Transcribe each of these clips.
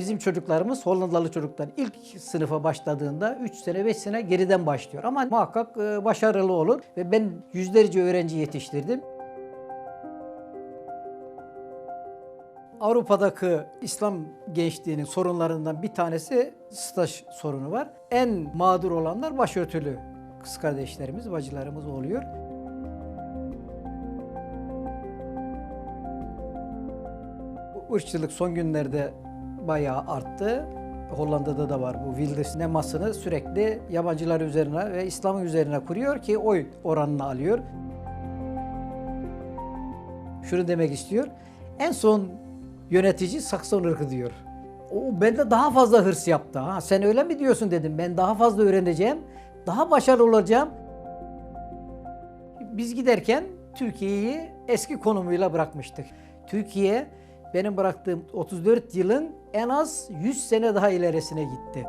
Bizim çocuklarımız Hollandalı çocuklar ilk sınıfa başladığında 3 sene 5 sene geriden başlıyor. Ama muhakkak e, başarılı olur ve ben yüzlerce öğrenci yetiştirdim. Avrupa'daki İslam gençliğinin sorunlarından bir tanesi staj sorunu var. En mağdur olanlar başörtülü kız kardeşlerimiz, bacılarımız oluyor. Bu ırkçılık son günlerde bayağı arttı. Hollanda'da da var bu Wilders nemasını sürekli yabancılar üzerine ve İslam'ın üzerine kuruyor ki oy oranını alıyor. Şunu demek istiyor. En son yönetici Sakson ırkı diyor. O bende daha fazla hırs yaptı. Ha, sen öyle mi diyorsun dedim. Ben daha fazla öğreneceğim. Daha başarılı olacağım. Biz giderken Türkiye'yi eski konumuyla bırakmıştık. Türkiye benim bıraktığım 34 yılın en az 100 sene daha ilerisine gitti.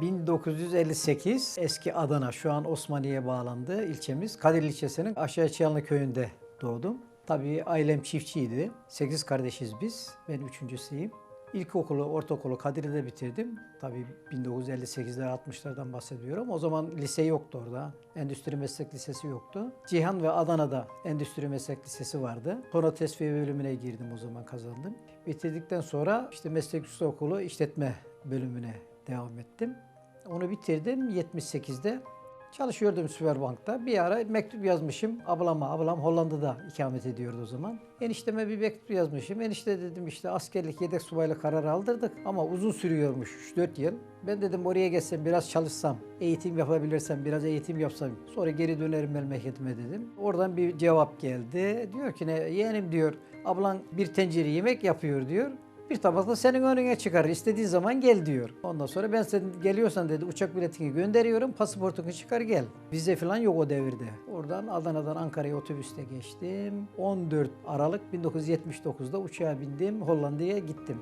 ...1958 eski Adana şu an Osmaniye'ye bağlandı ilçemiz. Kadir ilçesinin Aşağı Çıyanlı köyünde doğdum. Tabii ailem çiftçiydi. 8 kardeşiz biz. Ben üçüncüsüyüm. İlkokulu, ortaokulu Kadir'de bitirdim. Tabii 1958'ler 60'lardan bahsediyorum. O zaman lise yoktu orada. Endüstri Meslek Lisesi yoktu. Cihan ve Adana'da Endüstri Meslek Lisesi vardı. Sonra tesviye bölümüne girdim o zaman kazandım. Bitirdikten sonra işte Meslek Okulu işletme bölümüne devam ettim. Onu bitirdim 78'de. Çalışıyordum Süperbank'ta. Bir ara mektup yazmışım ablama. Ablam Hollanda'da ikamet ediyordu o zaman. Enişteme bir mektup yazmışım. Enişte dedim işte askerlik yedek subaylık kararı aldırdık ama uzun sürüyormuş 3-4 yıl. Ben dedim oraya geçsem biraz çalışsam, eğitim yapabilirsem biraz eğitim yapsam sonra geri dönerim memleketime dedim. Oradan bir cevap geldi. Diyor ki ne yeğenim diyor ablan bir tencere yemek yapıyor diyor. Bir tabak da senin önüne çıkarır. İstediğin zaman gel diyor. Ondan sonra ben sen geliyorsan dedi uçak biletini gönderiyorum. Pasaportunu çıkar gel. Vize falan yok o devirde. Oradan Adana'dan Ankara'ya otobüste geçtim. 14 Aralık 1979'da uçağa bindim. Hollanda'ya gittim.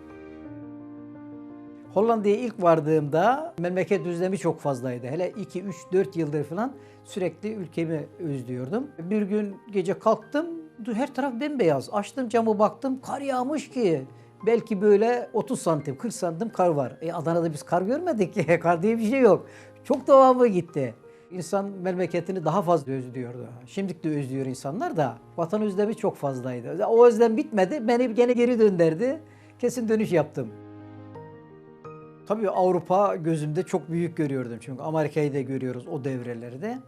Hollanda'ya ilk vardığımda memleket özlemi çok fazlaydı. Hele 2, 3, 4 yıldır falan sürekli ülkemi özlüyordum. Bir gün gece kalktım, her taraf bembeyaz. Açtım camı baktım, kar yağmış ki. Belki böyle 30 santim, 40 santim kar var. E Adana'da biz kar görmedik ki. kar diye bir şey yok. Çok devamı gitti. İnsan memleketini daha fazla özlüyordu. Şimdilik de özlüyor insanlar da. Vatan özlemi çok fazlaydı. O özlem bitmedi. Beni gene geri döndürdü. Kesin dönüş yaptım. Tabii Avrupa gözümde çok büyük görüyordum çünkü Amerika'yı da görüyoruz o devrelerde.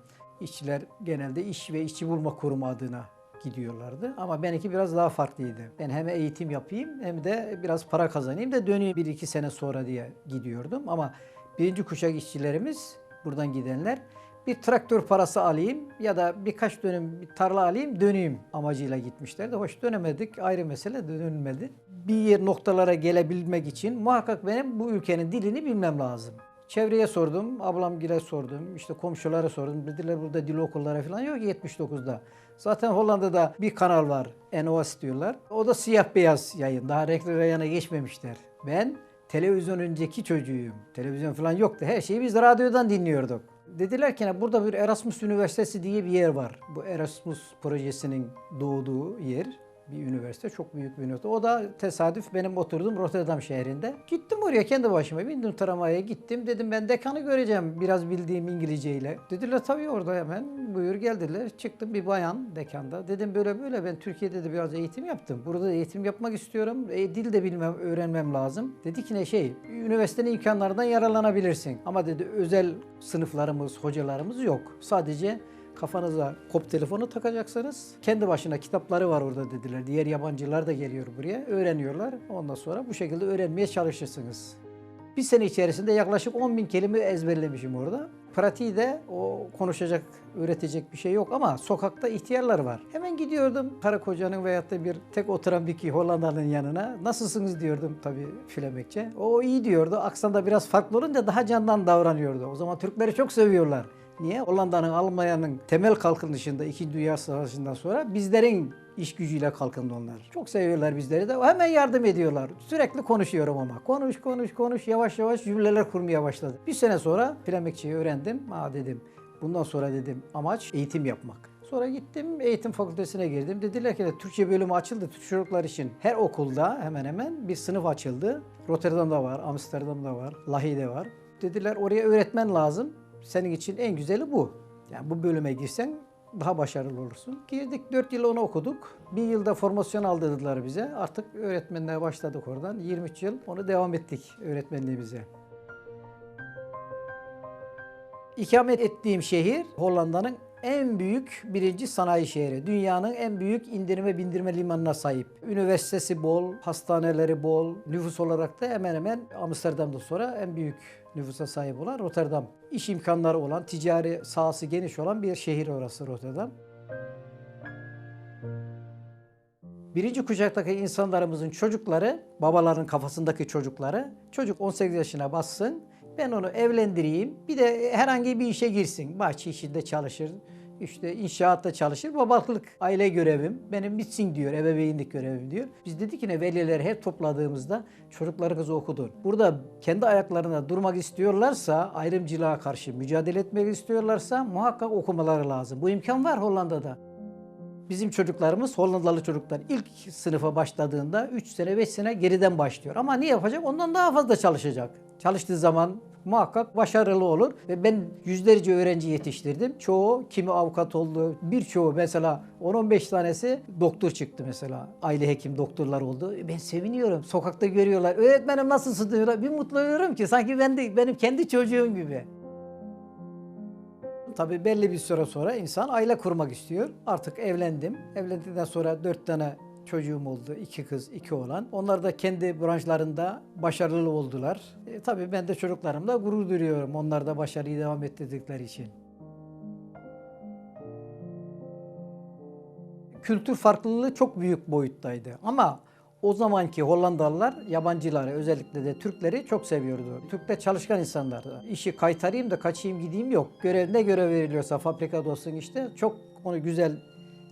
İşçiler genelde iş ve işçi bulma kurumu adına gidiyorlardı. Ama benimki biraz daha farklıydı. Ben hem eğitim yapayım hem de biraz para kazanayım da döneyim bir iki sene sonra diye gidiyordum. Ama birinci kuşak işçilerimiz buradan gidenler bir traktör parası alayım ya da birkaç dönüm bir tarla alayım döneyim amacıyla gitmişlerdi. Hoş dönemedik ayrı mesele dönülmedi. Bir yer noktalara gelebilmek için muhakkak benim bu ülkenin dilini bilmem lazım. Çevreye sordum, ablam gire sordum, işte komşulara sordum. Dediler burada dil okulları falan yok 79'da. Zaten Hollanda'da bir kanal var, NOS diyorlar. O da siyah beyaz yayın, daha renkli reyana geçmemişler. Ben televizyon önceki çocuğuyum. Televizyon falan yoktu. Her şeyi biz radyodan dinliyorduk. Dediler ki burada bir Erasmus Üniversitesi diye bir yer var. Bu Erasmus projesinin doğduğu yer bir üniversite, çok büyük bir üniversite. O da tesadüf benim oturduğum Rotterdam şehrinde. Gittim oraya kendi başıma, bindim tramvaya gittim. Dedim ben dekanı göreceğim biraz bildiğim İngilizceyle. Dediler tabii orada hemen buyur geldiler. Çıktım bir bayan dekanda. Dedim böyle böyle ben Türkiye'de de biraz eğitim yaptım. Burada da eğitim yapmak istiyorum. E, dil de bilmem, öğrenmem lazım. Dedi ki ne şey, üniversitenin imkanlarından yararlanabilirsin. Ama dedi özel sınıflarımız, hocalarımız yok. Sadece kafanıza kop telefonu takacaksınız. Kendi başına kitapları var orada dediler. Diğer yabancılar da geliyor buraya. Öğreniyorlar. Ondan sonra bu şekilde öğrenmeye çalışırsınız. Bir sene içerisinde yaklaşık 10 bin kelime ezberlemişim orada. Pratiği de o konuşacak, öğretecek bir şey yok ama sokakta ihtiyarlar var. Hemen gidiyordum karı kocanın veyahut da bir tek oturan bir Hollandalı'nın yanına. Nasılsınız diyordum tabii Flemekçe. O iyi diyordu. Aksan da biraz farklı olunca daha candan davranıyordu. O zaman Türkleri çok seviyorlar. Niye? Hollanda'nın, Almanya'nın temel kalkınışında 2. Dünya Savaşı'ndan sonra bizlerin iş gücüyle kalkındı onlar. Çok seviyorlar bizleri de. Hemen yardım ediyorlar. Sürekli konuşuyorum ama. Konuş, konuş, konuş. Yavaş yavaş cümleler kurmaya başladı. Bir sene sonra Flemekçeyi öğrendim. Ha dedim. Bundan sonra dedim amaç eğitim yapmak. Sonra gittim eğitim fakültesine girdim. Dediler ki de Türkçe bölümü açıldı Türk çocuklar için. Her okulda hemen hemen bir sınıf açıldı. Rotterdam'da var, Amsterdam'da var, Lahey'de var. Dediler oraya öğretmen lazım. Senin için en güzeli bu. Yani bu bölüme girsen daha başarılı olursun. Girdik 4 yıl onu okuduk. Bir yılda formasyon aldırdılar bize. Artık öğretmenliğe başladık oradan. 23 yıl onu devam ettik öğretmenliğimize. İkamet ettiğim şehir Hollanda'nın en büyük birinci sanayi şehri. Dünyanın en büyük indirme bindirme limanına sahip. Üniversitesi bol, hastaneleri bol. Nüfus olarak da hemen hemen Amsterdam'dan sonra en büyük nüfusa sahip olan Rotterdam. İş imkanları olan, ticari sahası geniş olan bir şehir orası Rotterdam. Birinci kuşaktaki insanlarımızın çocukları, babaların kafasındaki çocukları, çocuk 18 yaşına bassın, ben onu evlendireyim, bir de herhangi bir işe girsin. Bahçe işinde çalışır, işte inşaatta çalışır. Babalık aile görevim benim bitsin diyor, ebeveynlik görevim diyor. Biz dedik ki ne velileri hep topladığımızda çocuklarınızı okudun. Burada kendi ayaklarına durmak istiyorlarsa, ayrımcılığa karşı mücadele etmek istiyorlarsa muhakkak okumaları lazım. Bu imkan var Hollanda'da. Bizim çocuklarımız Hollandalı çocuklar ilk sınıfa başladığında 3 sene 5 sene geriden başlıyor. Ama ne yapacak? Ondan daha fazla çalışacak. Çalıştığı zaman muhakkak başarılı olur. Ve ben yüzlerce öğrenci yetiştirdim. Çoğu kimi avukat oldu, birçoğu mesela 10-15 tanesi doktor çıktı mesela. Aile hekim doktorlar oldu. Ben seviniyorum. Sokakta görüyorlar. Öğretmenim nasılsın diyorlar. Bir mutlu oluyorum ki sanki ben de, benim kendi çocuğum gibi. Tabii belli bir süre sonra insan aile kurmak istiyor. Artık evlendim. Evlendikten sonra dört tane çocuğum oldu. iki kız, iki oğlan. Onlar da kendi branşlarında başarılı oldular. E, tabii ben de çocuklarımla gurur duyuyorum. Onlar da başarıyı devam ettirdikleri için. Kültür farklılığı çok büyük boyuttaydı. Ama o zamanki Hollandalılar yabancıları özellikle de Türkleri çok seviyordu. Türkler çalışkan insanlardı. İşi kaytarayım da kaçayım gideyim yok. Görev ne görev veriliyorsa fabrikada olsun işte çok onu güzel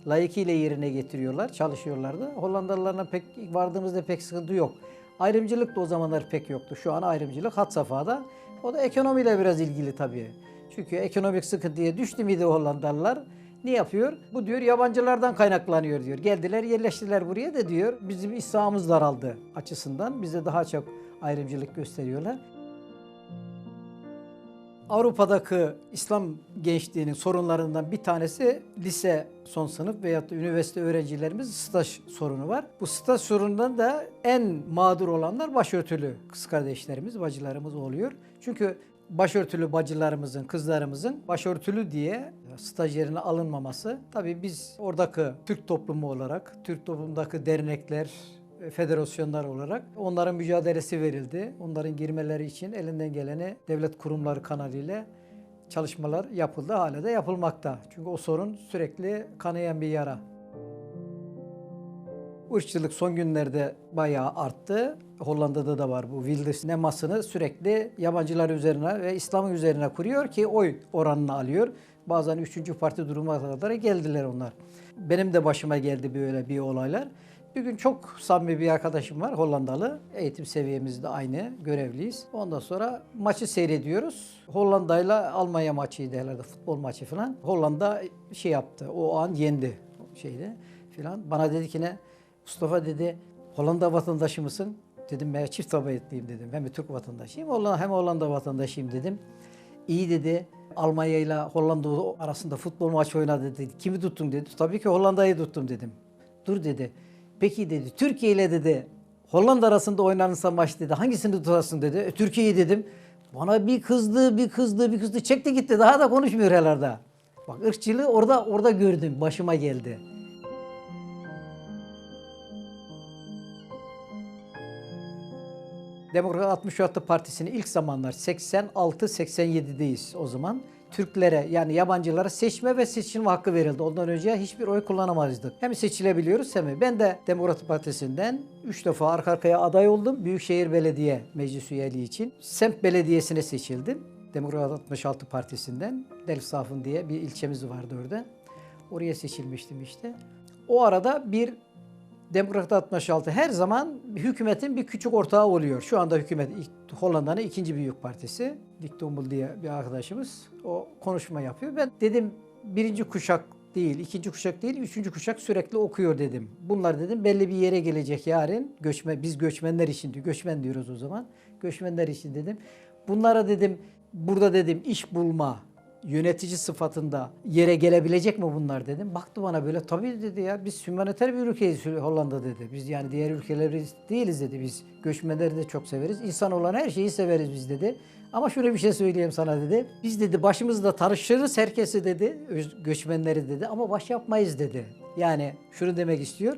layıkıyla yerine getiriyorlar, çalışıyorlardı. Hollandalılarla pek vardığımızda pek sıkıntı yok. Ayrımcılık da o zamanlar pek yoktu. Şu an ayrımcılık had safhada. O da ekonomiyle biraz ilgili tabii. Çünkü ekonomik sıkıntıya düştü miydi Hollandalılar? Ne yapıyor? Bu diyor yabancılardan kaynaklanıyor diyor. Geldiler yerleştiler buraya da diyor. Bizim İslam'ımız daraldı açısından. Bize daha çok ayrımcılık gösteriyorlar. Avrupa'daki İslam gençliğinin sorunlarından bir tanesi lise son sınıf veyahut da üniversite öğrencilerimiz staj sorunu var. Bu staj sorunundan da en mağdur olanlar başörtülü kız kardeşlerimiz, bacılarımız oluyor. Çünkü başörtülü bacılarımızın, kızlarımızın başörtülü diye staj yerine alınmaması. Tabii biz oradaki Türk toplumu olarak, Türk toplumundaki dernekler, federasyonlar olarak onların mücadelesi verildi. Onların girmeleri için elinden geleni devlet kurumları kanalıyla çalışmalar yapıldı. Hala da yapılmakta. Çünkü o sorun sürekli kanayan bir yara. Irkçılık son günlerde bayağı arttı. Hollanda'da da var bu Wilders nemasını sürekli yabancılar üzerine ve İslam'ın üzerine kuruyor ki oy oranını alıyor. Bazen üçüncü parti duruma kadar geldiler onlar. Benim de başıma geldi böyle bir olaylar. Bir gün çok samimi bir arkadaşım var Hollandalı. Eğitim seviyemiz de aynı, görevliyiz. Ondan sonra maçı seyrediyoruz. Hollanda ile Almanya maçıydı herhalde futbol maçı falan. Hollanda şey yaptı, o an yendi şeyde filan. Bana dedi ki ne? Mustafa dedi, Hollanda vatandaşı mısın? Dedim ben çift tabiatlıyım dedim. Ben bir Türk vatandaşıyım. Hollanda, hem Hollanda vatandaşıyım dedim. İyi dedi. Almanya ile Hollanda arasında futbol maçı oynadı dedi. Kimi tuttun dedi. Tabii ki Hollanda'yı tuttum dedim. Dur dedi. Peki dedi Türkiye ile dedi Hollanda arasında oynanırsa maç dedi. Hangisini tutarsın dedi. E, Türkiye'yi dedim. Bana bir kızdı, bir kızdı, bir kızdı. Çekti gitti. Daha da konuşmuyor herhalde. Bak ırkçılığı orada orada gördüm. Başıma geldi. Demokrat 66 Partisi'nin ilk zamanlar 86-87'deyiz o zaman. Türklere yani yabancılara seçme ve seçilme hakkı verildi. Ondan önce hiçbir oy kullanamazdık. Hem seçilebiliyoruz hem de. Ben de Demokrat Partisi'nden 3 defa arka arkaya aday oldum. Büyükşehir Belediye Meclis üyeliği için. Semt Belediyesi'ne seçildim. Demokrat 66 Partisi'nden. Delfsafın diye bir ilçemiz vardı orada. Oraya seçilmiştim işte. O arada bir Demokrat 66 her zaman hükümetin bir küçük ortağı oluyor. Şu anda hükümet Hollanda'nın ikinci büyük partisi. Dick Dombel diye bir arkadaşımız. O konuşma yapıyor. Ben dedim birinci kuşak değil, ikinci kuşak değil, üçüncü kuşak sürekli okuyor dedim. Bunlar dedim belli bir yere gelecek yarın. Göçmen, biz göçmenler için. Göçmen diyoruz o zaman. Göçmenler için dedim. Bunlara dedim burada dedim iş bulma, yönetici sıfatında yere gelebilecek mi bunlar dedim. Baktı bana böyle tabii dedi ya biz hümaniter bir ülkeyiz Hollanda dedi. Biz yani diğer ülkeleri değiliz dedi. Biz göçmenleri de çok severiz. İnsan olan her şeyi severiz biz dedi. Ama şöyle bir şey söyleyeyim sana dedi. Biz dedi başımızda tanışırız herkesi dedi. Göçmenleri dedi ama baş yapmayız dedi. Yani şunu demek istiyor.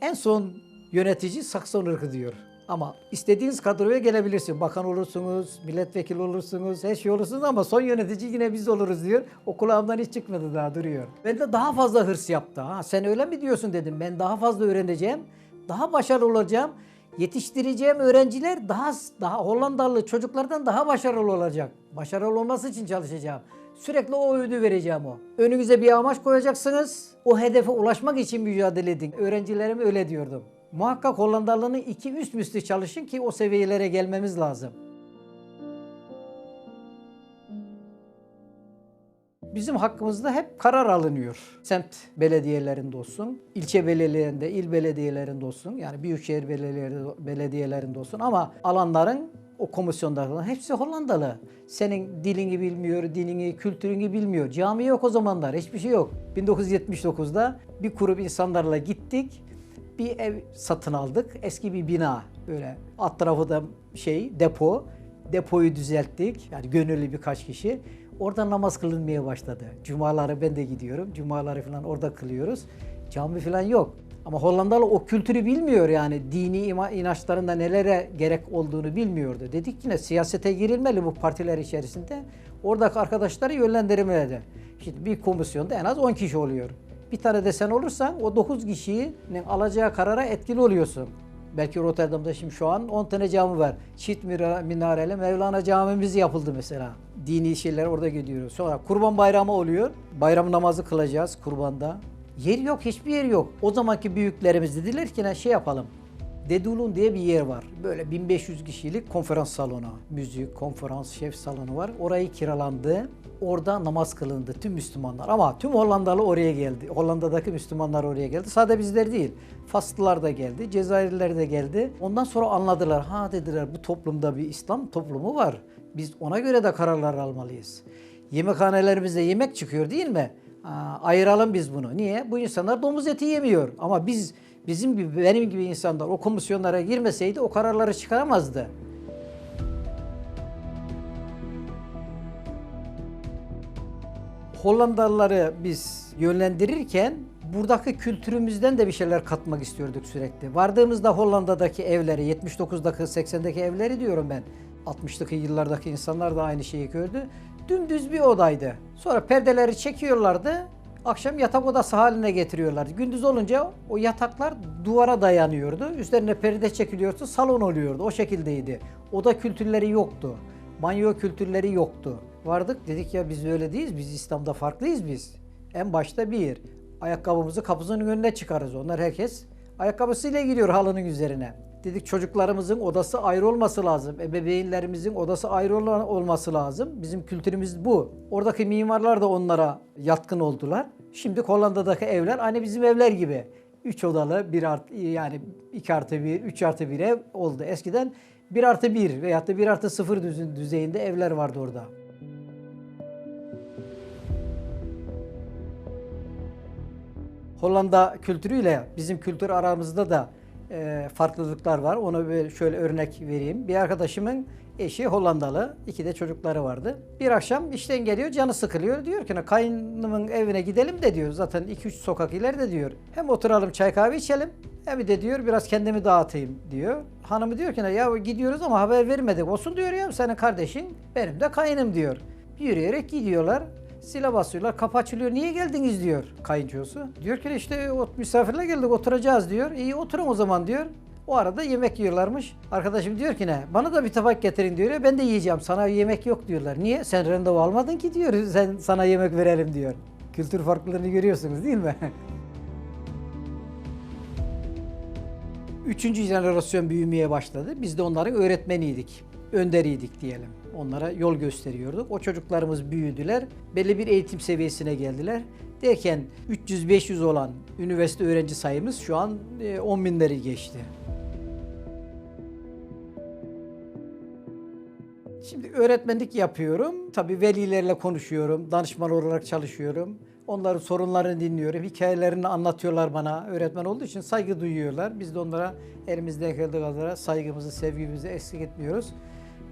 En son yönetici Sakson ırkı diyor. Ama istediğiniz kadroya gelebilirsiniz. Bakan olursunuz, milletvekili olursunuz, her şey olursunuz ama son yönetici yine biz oluruz diyor. O kulağımdan hiç çıkmadı daha duruyor. Ben de daha fazla hırs yaptı. Ha, sen öyle mi diyorsun dedim. Ben daha fazla öğreneceğim, daha başarılı olacağım. Yetiştireceğim öğrenciler daha daha Hollandalı çocuklardan daha başarılı olacak. Başarılı olması için çalışacağım. Sürekli o öğüdü vereceğim o. Önünüze bir amaç koyacaksınız. O hedefe ulaşmak için mücadele edin. Öğrencilerime öyle diyordum. Muhakkak Hollandalının iki üst üste çalışın ki o seviyelere gelmemiz lazım. Bizim hakkımızda hep karar alınıyor. Semt belediyelerinde olsun, ilçe belediyelerinde, il belediyelerinde olsun, yani büyükşehir belediyeleri- belediyelerinde olsun ama alanların o komisyonda hepsi Hollandalı. Senin dilini bilmiyor, dinini, kültürünü bilmiyor. Cami yok o zamanlar, hiçbir şey yok. 1979'da bir grup insanlarla gittik bir ev satın aldık. Eski bir bina böyle alt tarafı da şey depo. Depoyu düzelttik. Yani gönüllü birkaç kişi. Orada namaz kılınmaya başladı. Cumaları ben de gidiyorum. Cumaları falan orada kılıyoruz. Cami falan yok. Ama Hollandalı o kültürü bilmiyor yani dini inançlarında nelere gerek olduğunu bilmiyordu. Dedik yine siyasete girilmeli bu partiler içerisinde. Oradaki arkadaşları yönlendirmeli. Şimdi bir komisyonda en az 10 kişi oluyor. Bir tane de sen olursan o 9 kişinin alacağı karara etkili oluyorsun. Belki Rotterdam'da şimdi şu an 10 tane cami var. Çift minareli Mevlana camimiz yapıldı mesela. Dini şeyler orada gidiyoruz. Sonra kurban bayramı oluyor. Bayram namazı kılacağız kurbanda. Yer yok, hiçbir yer yok. O zamanki büyüklerimiz dediler ki "Ne şey yapalım. Dedulun diye bir yer var. Böyle 1500 kişilik konferans salonu. Müzik, konferans, şef salonu var. Orayı kiralandı. Orada namaz kılındı tüm Müslümanlar. Ama tüm Hollandalı oraya geldi. Hollanda'daki Müslümanlar oraya geldi. Sadece bizler değil. Faslılar da geldi. Cezayirliler de geldi. Ondan sonra anladılar. Ha dediler bu toplumda bir İslam toplumu var. Biz ona göre de kararlar almalıyız. Yemekhanelerimizde yemek çıkıyor değil mi? Ha, ayıralım biz bunu. Niye? Bu insanlar domuz eti yemiyor. Ama biz bizim gibi benim gibi insanlar o komisyonlara girmeseydi o kararları çıkaramazdı. Hollandalıları biz yönlendirirken buradaki kültürümüzden de bir şeyler katmak istiyorduk sürekli. Vardığımızda Hollanda'daki evleri, 79'daki 80'deki evleri diyorum ben. 60'lık yıllardaki insanlar da aynı şeyi gördü. Dümdüz bir odaydı. Sonra perdeleri çekiyorlardı. Akşam yatak odası haline getiriyorlardı. Gündüz olunca o yataklar duvara dayanıyordu. Üstlerine perde çekiliyordu, salon oluyordu. O şekildeydi. Oda kültürleri yoktu. Banyo kültürleri yoktu. Vardık dedik ya biz öyle değiliz. Biz İslam'da farklıyız biz. En başta bir, ayakkabımızı kapısının önüne çıkarız. Onlar herkes ayakkabısıyla gidiyor halının üzerine. Dedik çocuklarımızın odası ayrı olması lazım. Ebeveynlerimizin odası ayrı ol- olması lazım. Bizim kültürümüz bu. Oradaki mimarlar da onlara yatkın oldular. Şimdi Hollanda'daki evler aynı bizim evler gibi. 3 odalı, 1 artı yani 2 artı 1, 3 artı 1 ev oldu. Eskiden 1 artı 1 veyahut da 1 artı 0 düzey- düzeyinde evler vardı orada. Hollanda kültürüyle bizim kültür aramızda da e, farklılıklar var. Onu bir şöyle örnek vereyim. Bir arkadaşımın eşi Hollandalı. iki de çocukları vardı. Bir akşam işten geliyor canı sıkılıyor. Diyor ki kayınımın evine gidelim de diyor. Zaten 2-3 sokak ileride diyor. Hem oturalım çay kahve içelim. Hem de diyor biraz kendimi dağıtayım diyor. Hanımı diyor ki ya gidiyoruz ama haber vermedik. Olsun diyor ya senin kardeşin benim de kayınım diyor. Yürüyerek gidiyorlar. Sile basıyorlar, kapı açılıyor. Niye geldiniz diyor kayınçosu. Diyor ki işte o misafirle geldik oturacağız diyor. İyi oturun o zaman diyor. O arada yemek yiyorlarmış. Arkadaşım diyor ki ne? Bana da bir tabak getirin diyor. ya, Ben de yiyeceğim. Sana yemek yok diyorlar. Niye? Sen randevu almadın ki diyor. Sen sana yemek verelim diyor. Kültür farklılığını görüyorsunuz değil mi? Üçüncü jenerasyon büyümeye başladı. Biz de onların öğretmeniydik. Önderiydik diyelim. Onlara yol gösteriyorduk. O çocuklarımız büyüdüler. Belli bir eğitim seviyesine geldiler. Derken 300-500 olan üniversite öğrenci sayımız şu an e, 10 binleri geçti. Şimdi öğretmenlik yapıyorum. Tabii velilerle konuşuyorum. Danışman olarak çalışıyorum. Onların sorunlarını dinliyorum. Hikayelerini anlatıyorlar bana. Öğretmen olduğu için saygı duyuyorlar. Biz de onlara elimizden geldiği kadar saygımızı, sevgimizi eksik etmiyoruz.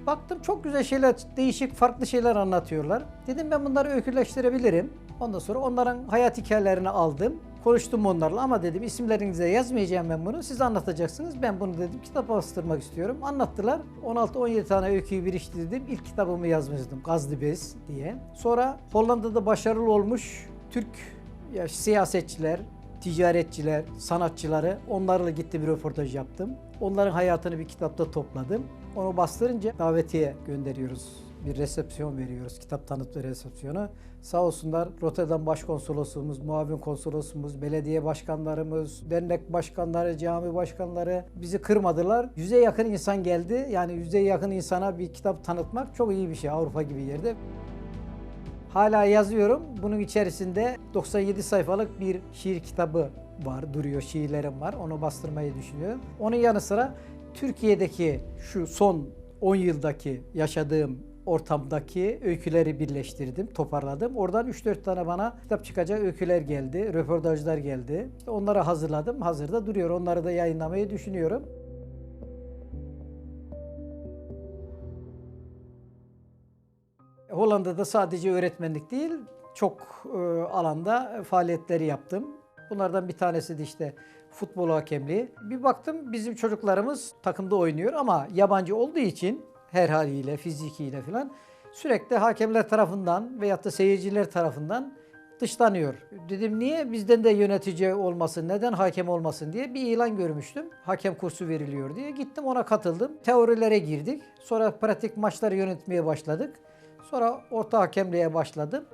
Baktım çok güzel şeyler, değişik, farklı şeyler anlatıyorlar. Dedim ben bunları öyküleştirebilirim. Ondan sonra onların hayat hikayelerini aldım. Konuştum onlarla ama dedim isimlerinize yazmayacağım ben bunu. Siz anlatacaksınız. Ben bunu dedim kitap bastırmak istiyorum. Anlattılar. 16-17 tane öyküyü birleştirdim. İlk kitabımı yazmıştım. Gazlı Bez diye. Sonra Hollanda'da başarılı olmuş Türk ya, siyasetçiler, ticaretçiler, sanatçıları onlarla gitti bir röportaj yaptım. Onların hayatını bir kitapta topladım. Onu bastırınca davetiye gönderiyoruz. Bir resepsiyon veriyoruz. Kitap tanıtı resepsiyonu. Sağ olsunlar Rotterdam Başkonsolosluğumuz, muavin konsolosumuz, belediye başkanlarımız, dernek başkanları, cami başkanları bizi kırmadılar. Yüze yakın insan geldi. Yani yüze yakın insana bir kitap tanıtmak çok iyi bir şey Avrupa gibi yerde. Hala yazıyorum. Bunun içerisinde 97 sayfalık bir şiir kitabı var, duruyor. Şiirlerim var. Onu bastırmayı düşünüyorum. Onun yanı sıra Türkiye'deki şu son 10 yıldaki yaşadığım ortamdaki öyküleri birleştirdim, toparladım. Oradan 3-4 tane bana kitap çıkacak öyküler geldi, röportajlar geldi. Onları hazırladım. Hazırda duruyor. Onları da yayınlamayı düşünüyorum. Hollanda'da sadece öğretmenlik değil, çok e, alanda faaliyetleri yaptım. Bunlardan bir tanesi de işte futbol hakemliği. Bir baktım bizim çocuklarımız takımda oynuyor ama yabancı olduğu için her haliyle, fizikiyle falan sürekli hakemler tarafından veyahut da seyirciler tarafından dışlanıyor. Dedim niye bizden de yönetici olmasın, neden hakem olmasın diye bir ilan görmüştüm. Hakem kursu veriliyor diye. Gittim ona katıldım. Teorilere girdik. Sonra pratik maçları yönetmeye başladık. Sonra orta hakemliğe başladım.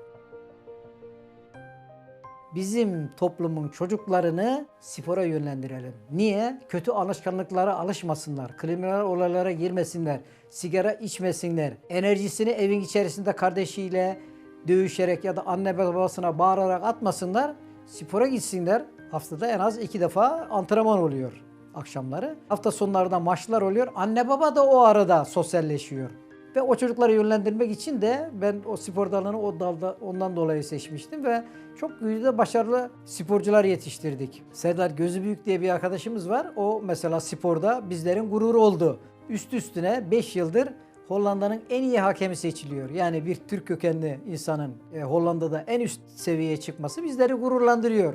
Bizim toplumun çocuklarını spora yönlendirelim. Niye? Kötü alışkanlıklara alışmasınlar. Kriminal olaylara girmesinler. Sigara içmesinler. Enerjisini evin içerisinde kardeşiyle dövüşerek ya da anne babasına bağırarak atmasınlar. Spora gitsinler. Haftada en az iki defa antrenman oluyor akşamları. Hafta sonlarında maçlar oluyor. Anne baba da o arada sosyalleşiyor. Ve o çocukları yönlendirmek için de ben o spor dalını o dalda ondan dolayı seçmiştim ve çok güçlü başarılı sporcular yetiştirdik. Serdar Gözü Büyük diye bir arkadaşımız var. O mesela sporda bizlerin gururu oldu. Üst üstüne 5 yıldır Hollanda'nın en iyi hakemi seçiliyor. Yani bir Türk kökenli insanın e, Hollanda'da en üst seviyeye çıkması bizleri gururlandırıyor.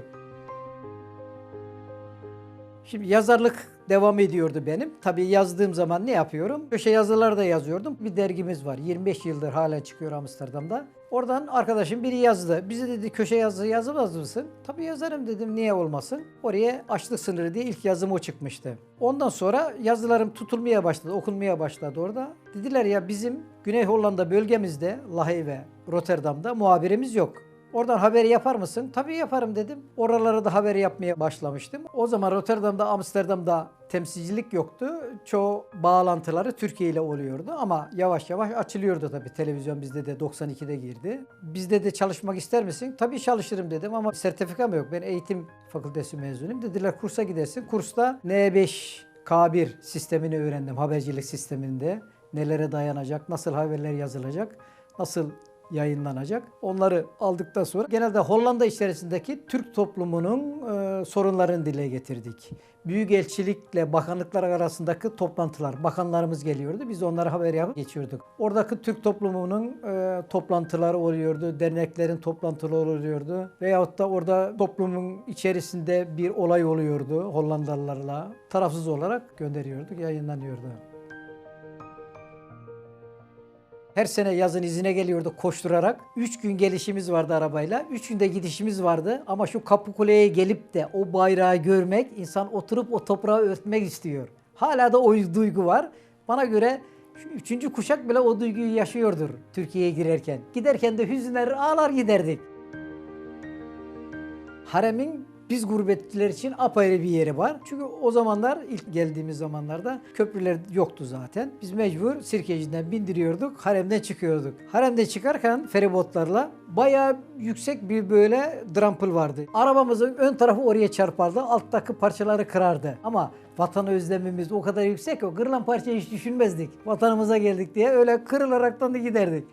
Şimdi yazarlık devam ediyordu benim. Tabii yazdığım zaman ne yapıyorum? Köşe yazıları da yazıyordum. Bir dergimiz var. 25 yıldır hala çıkıyor Amsterdam'da. Oradan arkadaşım biri yazdı. Bize dedi köşe yazı yazamaz mısın? Tabii yazarım dedim. Niye olmasın? Oraya açlık sınırı diye ilk yazım o çıkmıştı. Ondan sonra yazılarım tutulmaya başladı, okunmaya başladı orada. Dediler ya bizim Güney Hollanda bölgemizde Lahey ve Rotterdam'da muhabirimiz yok. Oradan haber yapar mısın? Tabii yaparım dedim. Oralara da haber yapmaya başlamıştım. O zaman Rotterdam'da, Amsterdam'da temsilcilik yoktu. Çoğu bağlantıları Türkiye ile oluyordu ama yavaş yavaş açılıyordu tabii. Televizyon bizde de 92'de girdi. Bizde de çalışmak ister misin? Tabii çalışırım dedim ama sertifikam yok. Ben eğitim fakültesi mezunuyum. Dediler kursa gidersin. Kursta N5 K1 sistemini öğrendim. Habercilik sisteminde. Nelere dayanacak, nasıl haberler yazılacak, nasıl yayınlanacak. Onları aldıktan sonra genelde Hollanda içerisindeki Türk toplumunun e, sorunlarını dile getirdik. Büyükelçilikle bakanlıklar arasındaki toplantılar, bakanlarımız geliyordu. Biz onlara haber yapıp geçiyorduk. Oradaki Türk toplumunun e, toplantıları oluyordu, derneklerin toplantıları oluyordu. Veyahut da orada toplumun içerisinde bir olay oluyordu Hollandalılarla. Tarafsız olarak gönderiyorduk, yayınlanıyordu. Her sene yazın izine geliyorduk koşturarak. Üç gün gelişimiz vardı arabayla. Üç günde gidişimiz vardı. Ama şu Kapıkule'ye gelip de o bayrağı görmek, insan oturup o toprağı örtmek istiyor. Hala da o duygu var. Bana göre üçüncü kuşak bile o duyguyu yaşıyordur Türkiye'ye girerken. Giderken de hüzünler ağlar giderdik. Haremin biz gurbetçiler için apayrı bir yeri var. Çünkü o zamanlar ilk geldiğimiz zamanlarda köprüler yoktu zaten. Biz mecbur Sirkeci'den bindiriyorduk, haremden çıkıyorduk. Haremden çıkarken feribotlarla bayağı yüksek bir böyle drampıl vardı. Arabamızın ön tarafı oraya çarpardı, alttaki parçaları kırardı. Ama vatan özlemimiz o kadar yüksek ki o kırılan parçayı hiç düşünmezdik. Vatanımıza geldik diye öyle kırılaraktan da giderdik.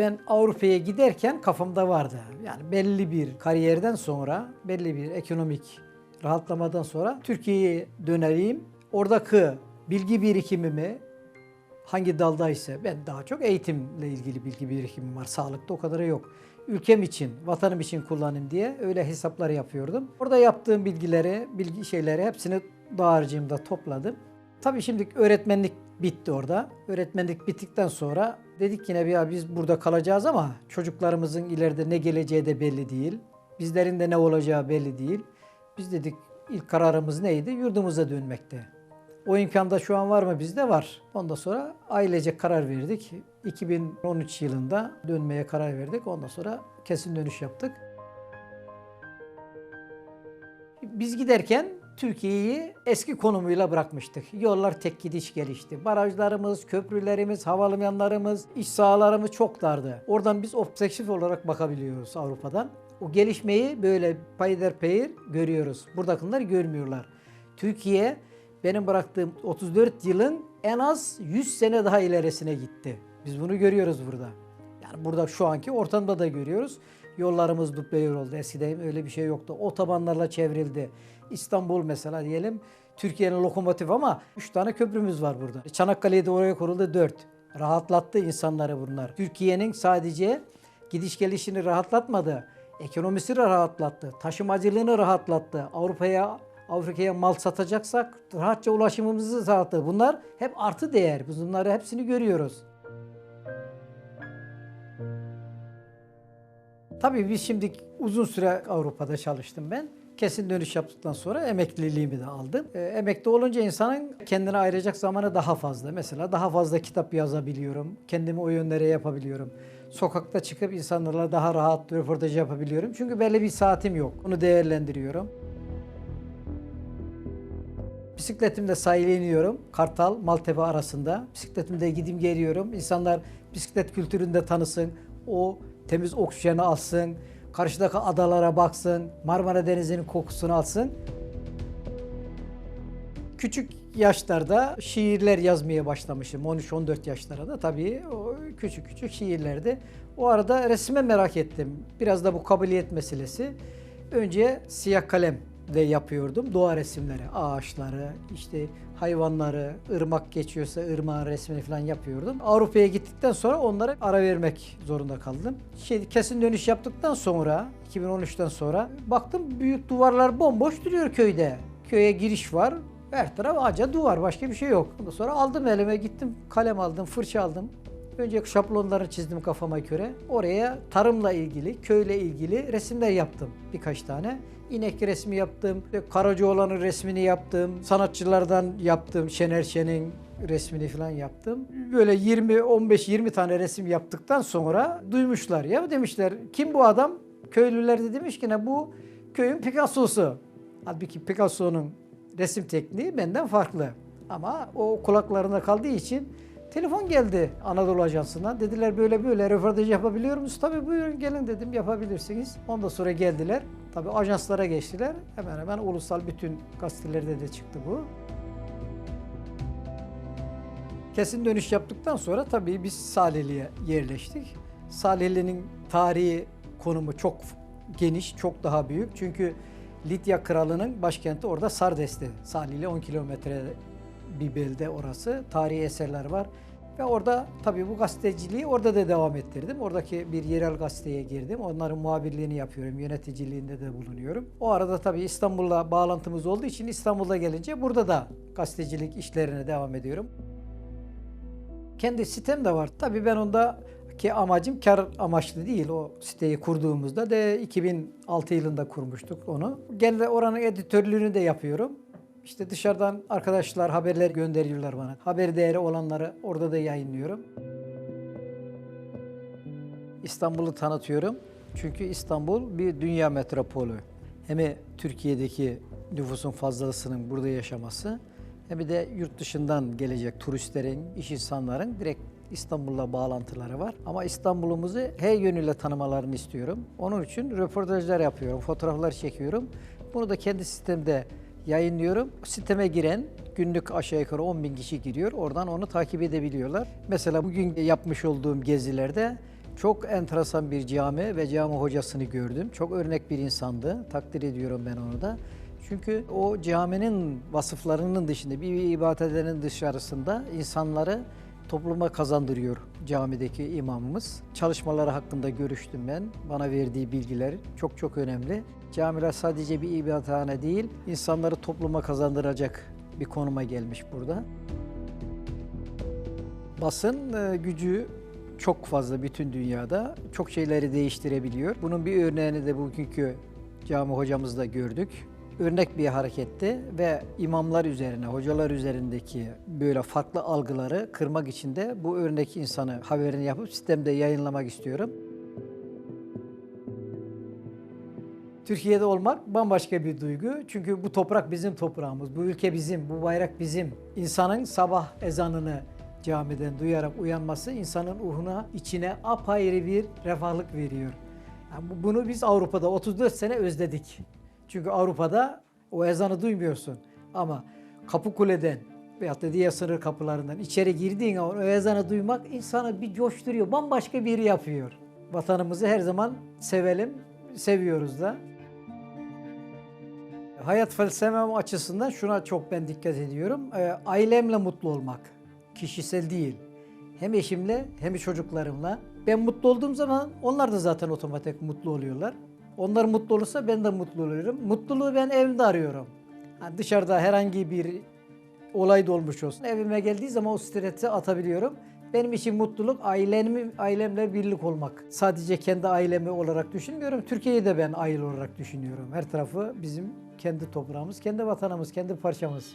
Ben Avrupa'ya giderken kafamda vardı. Yani belli bir kariyerden sonra, belli bir ekonomik rahatlamadan sonra Türkiye'ye dönereyim. Oradaki bilgi birikimimi hangi daldaysa ben daha çok eğitimle ilgili bilgi birikimim var. Sağlıkta o kadarı yok. Ülkem için, vatanım için kullanayım diye öyle hesaplar yapıyordum. Orada yaptığım bilgileri, bilgi şeyleri hepsini dağarcığımda topladım. Tabii şimdi öğretmenlik bitti orada. Öğretmenlik bittikten sonra dedik yine ya biz burada kalacağız ama çocuklarımızın ileride ne geleceği de belli değil. Bizlerin de ne olacağı belli değil. Biz dedik ilk kararımız neydi? Yurdumuza dönmekte. O imkanda şu an var mı bizde? Var. Ondan sonra ailece karar verdik. 2013 yılında dönmeye karar verdik. Ondan sonra kesin dönüş yaptık. Biz giderken Türkiye'yi eski konumuyla bırakmıştık. Yollar tek gidiş gelişti. Barajlarımız, köprülerimiz, havalimanlarımız, iş sahalarımız çok dardı. Oradan biz objektif olarak bakabiliyoruz Avrupa'dan. O gelişmeyi böyle peyderpeyir görüyoruz. Buradakiler görmüyorlar. Türkiye benim bıraktığım 34 yılın en az 100 sene daha ilerisine gitti. Biz bunu görüyoruz burada. Yani burada şu anki ortamda da görüyoruz. Yollarımız duble yol oldu. Eskiden öyle bir şey yoktu. Otobanlarla çevrildi. İstanbul mesela diyelim Türkiye'nin lokomotif ama 3 tane köprümüz var burada. Çanakkale'de de oraya kuruldu 4. Rahatlattı insanları bunlar. Türkiye'nin sadece gidiş gelişini rahatlatmadı. Ekonomisi rahatlattı. Taşımacılığını rahatlattı. Avrupa'ya Afrika'ya mal satacaksak rahatça ulaşımımızı sağlattı. Bunlar hep artı değer. Biz bunları hepsini görüyoruz. Tabii biz şimdi uzun süre Avrupa'da çalıştım ben. Kesin dönüş yaptıktan sonra emekliliğimi de aldım. E, emekli olunca insanın kendine ayıracak zamanı daha fazla. Mesela daha fazla kitap yazabiliyorum. Kendimi o yönlere yapabiliyorum. Sokakta çıkıp insanlarla daha rahat röportaj yapabiliyorum. Çünkü belli bir saatim yok. Onu değerlendiriyorum. Bisikletimle sahile iniyorum. Kartal, Maltepe arasında. Bisikletimde gideyim geliyorum. İnsanlar bisiklet kültüründe tanısın. O temiz oksijeni alsın. Karşıdaki adalara baksın. Marmara Denizi'nin kokusunu alsın. Küçük yaşlarda şiirler yazmaya başlamışım. 13-14 yaşlarında tabii o küçük küçük şiirlerdi. O arada resme merak ettim. Biraz da bu kabiliyet meselesi. Önce siyah kalemle yapıyordum doğa resimleri. Ağaçları, işte hayvanları, ırmak geçiyorsa ırmağın resmini falan yapıyordum. Avrupa'ya gittikten sonra onlara ara vermek zorunda kaldım. Şey, kesin dönüş yaptıktan sonra, 2013'ten sonra baktım büyük duvarlar bomboş duruyor köyde. Köye giriş var, her taraf ağaca duvar, başka bir şey yok. Ondan sonra aldım elime gittim, kalem aldım, fırça aldım. Önce şablonları çizdim kafama göre. Oraya tarımla ilgili, köyle ilgili resimler yaptım birkaç tane. İnek resmi yaptım, Karacaoğlan'ın resmini yaptım, sanatçılardan yaptım, Şener Şen'in resmini falan yaptım. Böyle 20, 15, 20 tane resim yaptıktan sonra duymuşlar. Ya demişler kim bu adam? Köylüler de demiş ki ne bu köyün Picasso'su. Halbuki Picasso'nun resim tekniği benden farklı. Ama o kulaklarında kaldığı için telefon geldi Anadolu Ajansı'ndan. Dediler böyle böyle röportaj yapabiliyor musunuz? Tabii buyurun gelin dedim yapabilirsiniz. Ondan sonra geldiler. Tabii ajanslara geçtiler. Hemen hemen ulusal bütün gazetelerde de çıktı bu. Kesin dönüş yaptıktan sonra tabii biz Salihli'ye yerleştik. Salihli'nin tarihi konumu çok geniş, çok daha büyük. Çünkü Lidya Kralı'nın başkenti orada Sardes'ti. Salihli 10 kilometre bir belde orası. Tarihi eserler var. Ve orada tabii bu gazeteciliği orada da devam ettirdim. Oradaki bir yerel gazeteye girdim. Onların muhabirliğini yapıyorum. Yöneticiliğinde de bulunuyorum. O arada tabii İstanbul'la bağlantımız olduğu için İstanbul'da gelince burada da gazetecilik işlerine devam ediyorum. Kendi sitem de var. Tabii ben onda ki amacım kar amaçlı değil. O siteyi kurduğumuzda de 2006 yılında kurmuştuk onu. Genelde oranın editörlüğünü de yapıyorum. İşte dışarıdan arkadaşlar haberler gönderiyorlar bana. Haber değeri olanları orada da yayınlıyorum. İstanbul'u tanıtıyorum. Çünkü İstanbul bir dünya metropolü. Hem Türkiye'deki nüfusun fazlasının burada yaşaması hem de yurt dışından gelecek turistlerin, iş insanların direkt İstanbul'la bağlantıları var. Ama İstanbul'umuzu her yönüyle tanımalarını istiyorum. Onun için röportajlar yapıyorum, fotoğraflar çekiyorum. Bunu da kendi sistemde yayınlıyorum. Siteme giren günlük aşağı yukarı 10 bin kişi giriyor. Oradan onu takip edebiliyorlar. Mesela bugün yapmış olduğum gezilerde çok enteresan bir cami ve cami hocasını gördüm. Çok örnek bir insandı. Takdir ediyorum ben onu da. Çünkü o caminin vasıflarının dışında bir ibadet edenin dışarısında insanları topluma kazandırıyor camideki imamımız. Çalışmaları hakkında görüştüm ben. Bana verdiği bilgiler çok çok önemli. Camiler sadece bir ibadethane değil, insanları topluma kazandıracak bir konuma gelmiş burada. Basın e, gücü çok fazla bütün dünyada. Çok şeyleri değiştirebiliyor. Bunun bir örneğini de bugünkü cami hocamızda gördük. Örnek bir hareketti ve imamlar üzerine, hocalar üzerindeki böyle farklı algıları kırmak için de bu örnek insanı haberini yapıp sistemde yayınlamak istiyorum. Türkiye'de olmak bambaşka bir duygu. Çünkü bu toprak bizim toprağımız, bu ülke bizim, bu bayrak bizim. İnsanın sabah ezanını camiden duyarak uyanması insanın ruhuna, içine apayrı bir refahlık veriyor. Yani bu- bunu biz Avrupa'da 34 sene özledik. Çünkü Avrupa'da o ezanı duymuyorsun. Ama Kapıkule'den veyahut da diğer sınır kapılarından içeri girdiğin zaman o ezanı duymak insanı bir coşturuyor, bambaşka biri yapıyor. Vatanımızı her zaman sevelim, seviyoruz da. Hayat felsefem açısından şuna çok ben dikkat ediyorum. Ee, ailemle mutlu olmak. Kişisel değil. Hem eşimle hem çocuklarımla. Ben mutlu olduğum zaman onlar da zaten otomatik mutlu oluyorlar. Onlar mutlu olursa ben de mutlu oluyorum. Mutluluğu ben evimde arıyorum. Yani dışarıda herhangi bir olay da olmuş olsun. Evime geldiği zaman o stresi atabiliyorum. Benim için mutluluk ailemi, ailemle birlik olmak. Sadece kendi ailemi olarak düşünmüyorum. Türkiye'yi de ben aile olarak düşünüyorum. Her tarafı bizim kendi toprağımız, kendi vatanımız, kendi parçamız.